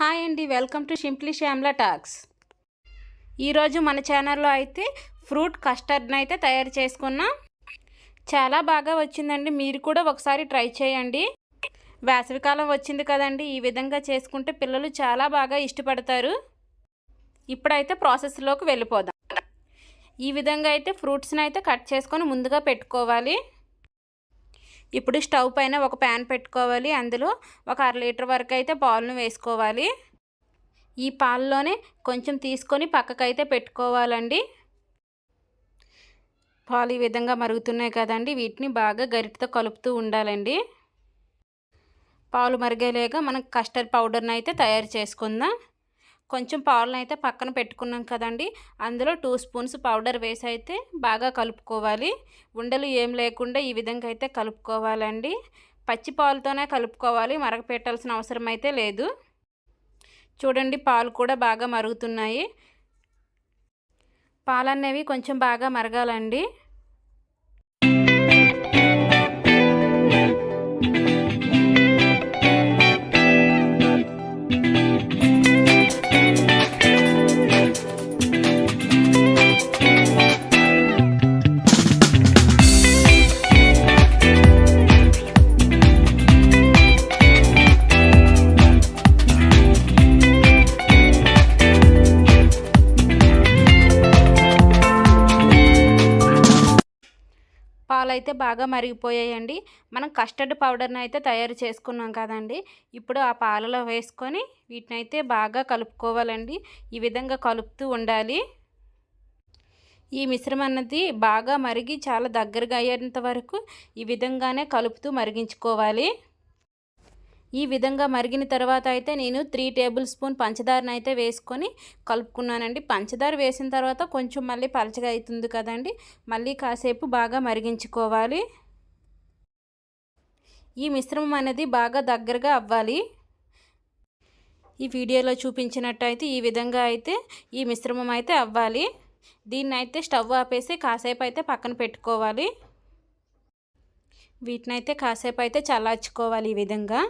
hi అండి welcome to simply Shyamla talks ఈరోజు మన ఛానల్లో అయితే ఫ్రూట్ కస్టర్డ్ని అయితే తయారు చేసుకున్నాం చాలా బాగా వచ్చిందండి మీరు కూడా ఒకసారి ట్రై చేయండి వేసవికాలం వచ్చింది కదండి ఈ విధంగా చేసుకుంటే పిల్లలు చాలా బాగా ఇష్టపడతారు ఇప్పుడైతే ప్రాసెస్లోకి వెళ్ళిపోదాం ఈ విధంగా అయితే ఫ్రూట్స్ని అయితే కట్ చేసుకొని ముందుగా పెట్టుకోవాలి ఇప్పుడు స్టవ్ పైన ఒక ప్యాన్ పెట్టుకోవాలి అందులో ఒక అర లీటర్ వరకు అయితే పాలను వేసుకోవాలి ఈ పాలలోనే కొంచెం తీసుకొని పక్కకైతే పెట్టుకోవాలండి పాలు ఈ విధంగా మరుగుతున్నాయి కదండి వీటిని బాగా గరిటతో కలుపుతూ ఉండాలండి పాలు మరిగేలాగా మనం కస్టర్డ్ పౌడర్ని అయితే తయారు చేసుకుందాం కొంచెం పాలను అయితే పక్కన పెట్టుకున్నాం కదండి అందులో టూ స్పూన్స్ పౌడర్ వేసి అయితే బాగా కలుపుకోవాలి ఉండలు ఏం లేకుండా ఈ విధంగా అయితే కలుపుకోవాలండి పచ్చి పాలుతోనే కలుపుకోవాలి మరగపెట్టాల్సిన అవసరం అయితే లేదు చూడండి పాలు కూడా బాగా మరుగుతున్నాయి పాలనేవి కొంచెం బాగా మరగాలండి అయితే బాగా మరిగిపోయాయండి మనం కస్టర్డ్ పౌడర్ని అయితే తయారు చేసుకున్నాం కదండి ఇప్పుడు ఆ పాలలో వేసుకొని వీటినైతే బాగా కలుపుకోవాలండి ఈ విధంగా కలుపుతూ ఉండాలి ఈ మిశ్రమం అన్నది బాగా మరిగి చాలా దగ్గరగా అయ్యేంత వరకు ఈ విధంగానే కలుపుతూ మరిగించుకోవాలి ఈ విధంగా మరిగిన తర్వాత అయితే నేను త్రీ టేబుల్ స్పూన్ పంచదారని అయితే వేసుకొని కలుపుకున్నానండి పంచదార వేసిన తర్వాత కొంచెం మళ్ళీ పలచగా అవుతుంది కదండి మళ్ళీ కాసేపు బాగా మరిగించుకోవాలి ఈ మిశ్రమం అనేది బాగా దగ్గరగా అవ్వాలి ఈ వీడియోలో చూపించినట్టయితే ఈ విధంగా అయితే ఈ మిశ్రమం అయితే అవ్వాలి దీన్ని అయితే స్టవ్ ఆపేసి కాసేపు అయితే పక్కన పెట్టుకోవాలి వీటినైతే కాసేపు అయితే చల్లార్చుకోవాలి ఈ విధంగా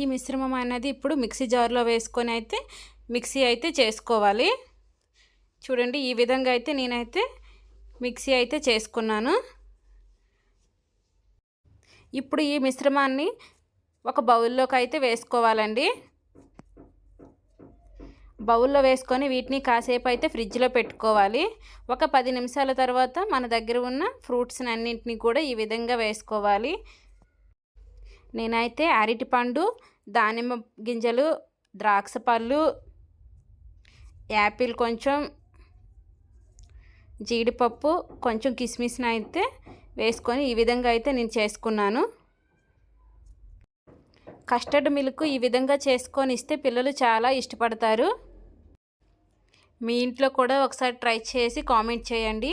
ఈ మిశ్రమం అనేది ఇప్పుడు మిక్సీ జార్లో వేసుకొని అయితే మిక్సీ అయితే చేసుకోవాలి చూడండి ఈ విధంగా అయితే నేనైతే మిక్సీ అయితే చేసుకున్నాను ఇప్పుడు ఈ మిశ్రమాన్ని ఒక బౌల్లోకి అయితే వేసుకోవాలండి బౌల్లో వేసుకొని వీటిని కాసేపు అయితే ఫ్రిడ్జ్లో పెట్టుకోవాలి ఒక పది నిమిషాల తర్వాత మన దగ్గర ఉన్న ఫ్రూట్స్ని అన్నింటినీ కూడా ఈ విధంగా వేసుకోవాలి నేనైతే అరటిపండు దానిమ్మ గింజలు ద్రాక్ష పళ్ళు యాపిల్ కొంచెం జీడిపప్పు కొంచెం కిస్మిస్ని అయితే వేసుకొని ఈ విధంగా అయితే నేను చేసుకున్నాను కస్టర్డ్ మిల్క్ ఈ విధంగా చేసుకొని ఇస్తే పిల్లలు చాలా ఇష్టపడతారు మీ ఇంట్లో కూడా ఒకసారి ట్రై చేసి కామెంట్ చేయండి